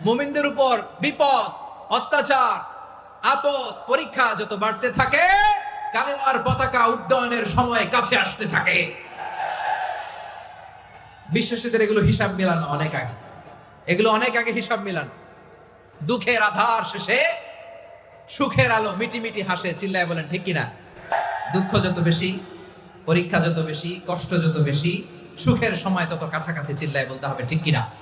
মুমিনদের উপর বিপদ, অত্যাচার, আপদ, পরীক্ষা যত বাড়তে থাকে, কালেমার পতাকা উড্ডয়নের সময় কাছে আসতে থাকে। বিশ্বাসীদের এগুলো হিসাব মেলানো অনেক আগে। এগুলো অনেক আগে হিসাব মেলানো। দুঃখের আধার শেষে সুখের আলো মিটি মিটি হাসে, চিল্লায় বলেন, ঠিক কিনা? দুঃখ যত বেশি, পরীক্ষা যত বেশি, কষ্ট যত বেশি, সুখের সময় তত কাছাকাছি চিল্লায় বলতে হবে, ঠিক কিনা?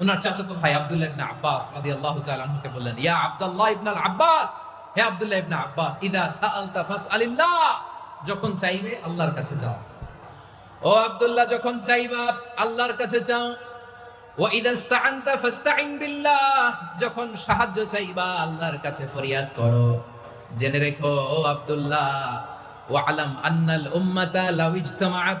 ওনার চাচাতো ভাই আব্দুল্লাহ ইবনে আব্বাস রাদিয়াল্লাহু তাআলা আনহুকে বললেন, ইয়া আব্দুল্লাহ ইবনে আব্বাস, হে আব্দুল্লাহ ইবনে আব্বাস, ইদা সাআলতা ফাসআলিল্লাহ। যখন চাইবে আল্লাহর কাছে যাও। ও আব্দুল্লাহ, যখন চাইবা আল্লাহর কাছে চাও ওয়া ইদা ইসতাআনতা ফাসতাইন বিল্লাহ। যখন সাহায্য চাইবা আল্লাহর কাছে ফরিয়াদ করো। জেনে রেখো, ও আব্দুল্লাহ, ওয়ালাম আন্নাল উম্মাতা লাউ ইজতামাআত।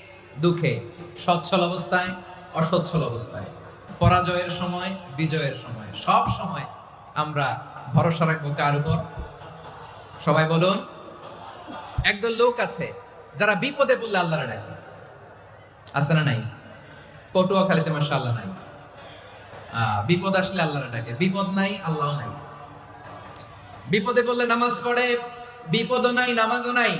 দুঃখে, সচ্ছল অবস্থায়, অসচ্ছল অবস্থায়। পরাজয়ের সময়, বিজয়ের সময়। সব সময় আমরা ভরসা রাখব কার উপর? সবাই বলুন। একদল লোক আছে, যারা বিপদে পড়লে আল্লাহরা ডাকে। আছে না নাই? পটুয়াখালীতে মাসা আল্লাহ নাই বিপদ আসলে আল্লাহরা ডাকে। বিপদ নাই আল্লাহ নাই। বিপদে পড়লে নামাজ পড়ে, বিপদও নাই, নামাজও নাই।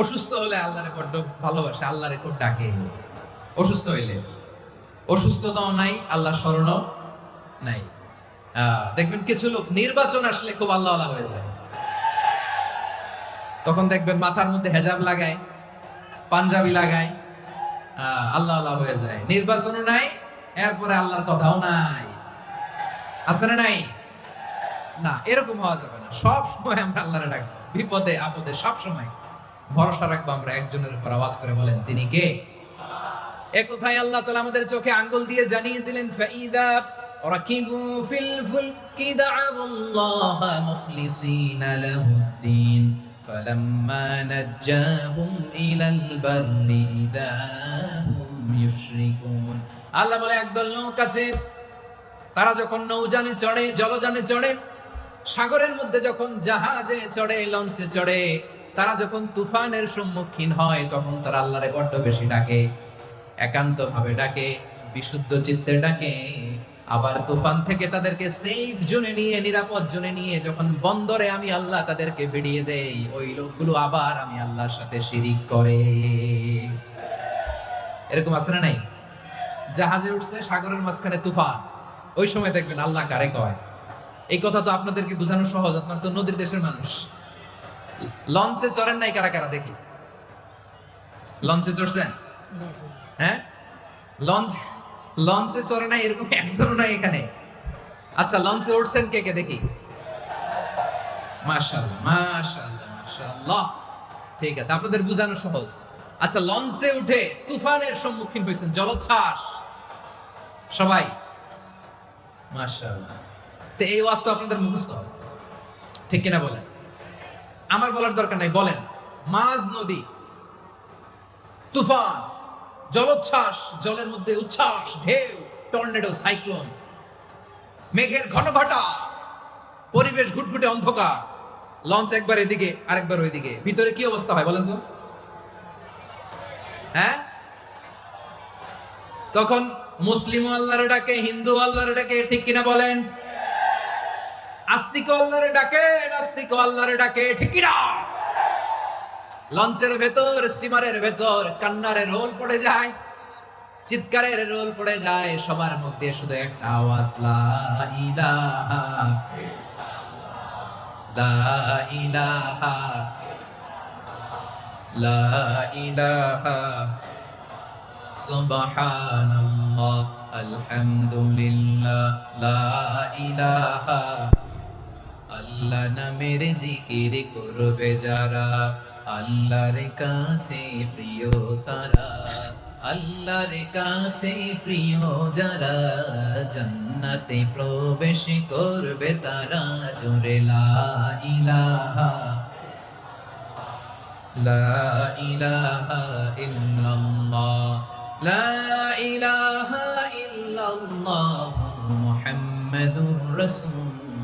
অসুস্থ হলে আল্লাহরে বড্ড ভালোবাসে, আল্লাহরে খুব ডাকে। অসুস্থ হইলে। অসুস্থতাও নাই আল্লাহ স্মরণও নাই। দেখবেন কিছু লোক নির্বাচন আসলে খুব আল্লাহ হয়ে যায়। তখন দেখবেন মাথার মধ্যে হেজাব লাগায়, পাঞ্জাবি লাগায় আল্লাহ আল্লাহ হয়ে যায়। নির্বাচনও নাই, এরপরে আল্লাহর কথাও নাই। আছে না নাই? না, এরকম হওয়া যাবে না। সব সময় আমরা আল্লাহরে ডাকবো। বিপদে, আপদে সব সময় ভরসা রাখবো আমরা একজনের উপর আওয়াজ করে বলেন তিনি কে এ কোথায় আল্লাহ তাআলা আমাদের চোখে আঙ্গুল দিয়ে জানিয়ে দিলেন ফাইদা রাকিবু ফিল ফুলকি দা'ু আল্লাহ মুখলিসিনা লাহুদ্দিন فلما نجاهم إلى البر إذا هم يشركون আল্লাহ বলে একদল লোক আছে তারা যখন নৌযানে চড়ে জলযানে চড়ে সাগরের মধ্যে যখন জাহাজে চড়ে লঞ্চে চড়ে তারা যখন তুফানের সম্মুখীন হয়, তখন তারা আল্লাহরে বড্ড বেশি ডাকে। একান্ত ভাবে ডাকে, বিশুদ্ধ চিত্তে ডাকে। আবার তুফান থেকে তাদেরকে সেফ জোনে নিয়ে, নিরাপদ জোনে নিয়ে যখন বন্দরে আমি আল্লাহ তাদেরকে ভিড়িয়ে দেই, ওই লোকগুলো আবার আমি আল্লাহর সাথে শিরিক করে। এরকম আছে না নাই? জাহাজে উঠছে, সাগরের মাঝখানে তুফান। ওই সময় দেখবেন আল্লাহ কারে কয়? এই কথা তো আপনাদেরকে বোঝানো সহজ, আপনার তো নদীর দেশের মানুষ। লঞ্চে চড়েন নাই কারা কারা, দেখি। লঞ্চে চড়ছেন? হ্যাঁ? লঞ্চ লঞ্চে চড়ে নাই এরকম একজনও নাই এখানে। আচ্ছা লঞ্চে উঠছেন কে কে, দেখি। ঠিক আছে, আপনাদের বোঝানো সহজ। আচ্ছা লঞ্চে উঠে তুফানের সম্মুখীন হয়েছেন, জলোচ্ছ্বাস। সবাই? মাশাআল্লাহ। তো এই ওয়াজ আপনাদের মুখস্থ। ঠিক কিনা বলেন? আমার বলার দরকার নাই, বলেন। মাঝ নদী, তুফান, জলোচ্ছ্বাস, জলের মধ্যে উচ্ছ্বাস, ঢেউ, টর্নেডো, সাইক্লোন, মেঘের ঘন ঘটা, পরিবেশ ঘুটঘুটে অন্ধকার। লঞ্চ একবার এদিকে, আরেকবার ওইদিকে। ভিতরে কি অবস্থা হয়, বলেন তো? হ্যাঁ? তখন মুসলিম আল্লাহরে ডাকে, হিন্দু আল্লাহরে ডাকে, ঠিক কিনা বলেন? আস্তিক আল্লাহরে ডাকে নাস্তিক আল্লাহরে ডাকে, ঠিক কিনা? লঞ্চের ভেতর স্টিমারের ভেতর কান্নারের রোল পড়ে যায়, চিৎকারের রোল পড়ে যায়, সবার মধ্যে শুধু একটা আওয়াজ, লা ইলাহা লা ইলাহা লা ইলাহা সুবহানাল্লাহ, আলহামদুলিল্লাহ, লা ইলাহা আল্লাহ নামের জিকির করবে যারা, আল্লাহর কাছে প্রিয় তারা, আল্লাহর কাছে প্রিয় যারা, জান্নাতে প্রবেশ করবে তারা, জোরে লা ইলাহা লা ইলাহা ইল্লাল্লাহ, লা ইলাহা ইল্লাল্লাহ মুহাম্মাদুর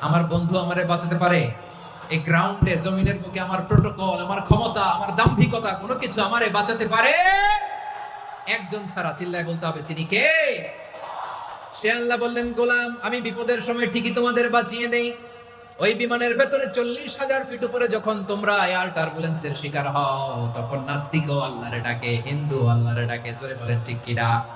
আমার বন্ধু আমারে বাঁচাতে পারে? এই গ্রাউন্ডে জমিনের বুকে আমার প্রোটোকল আমার ক্ষমতা, আমার দাম্ভিকতা, কোনো কিছু আমারে বাঁচাতে পারে? একজন ছাড়া চিল্লায় বলতে হবে তিনি কে? সে আল্লাহ বললেন, গোলাম, আমি বিপদের সময় ঠিকই তোমাদের বাঁচিয়ে নেই। ওই বিমানের ভেতরে চল্লিশ হাজার ফিট উপরে যখন তোমরা এয়ার টার্বুলেন্সের শিকার হও, তখন নাস্তিকও আল্লাহরে ডাকে হিন্দু আল্লাহরে ডাকে। জোরে বলেন, ঠিক কিরা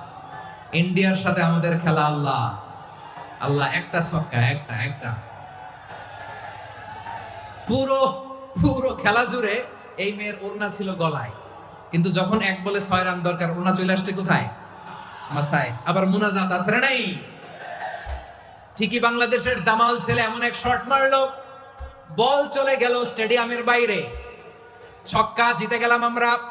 ইন্ডিয়ার সাথে আমাদের খেলা আল্লাহ। আল্লাহ একটা ছক্কা, একটা একটা। পুরো পুরো খেলা জুড়ে এই মেয়ের ওড়না ছিল গলায়। কিন্তু যখন এক বলে ছয় রান দরকার, ওড়না চলে আসছে কোথায়? মাথায়। আবার মুনাজাত আছে নাই? ঠিকই বাংলাদেশের দামাল ছেলে এমন এক শট মারলো। বল চলে গেল স্টেডিয়ামের বাইরে। ছক্কা, জিতে গেলাম আমরা।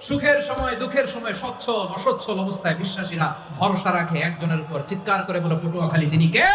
সুখের সময়, দুঃখের সময় সচ্ছল অসচ্ছল অবস্থায় বিশ্বাসীরা ভরসা রাখে একজনের উপর। চিৎকার করে বলে, পটুয়াখালী, তিনি কে?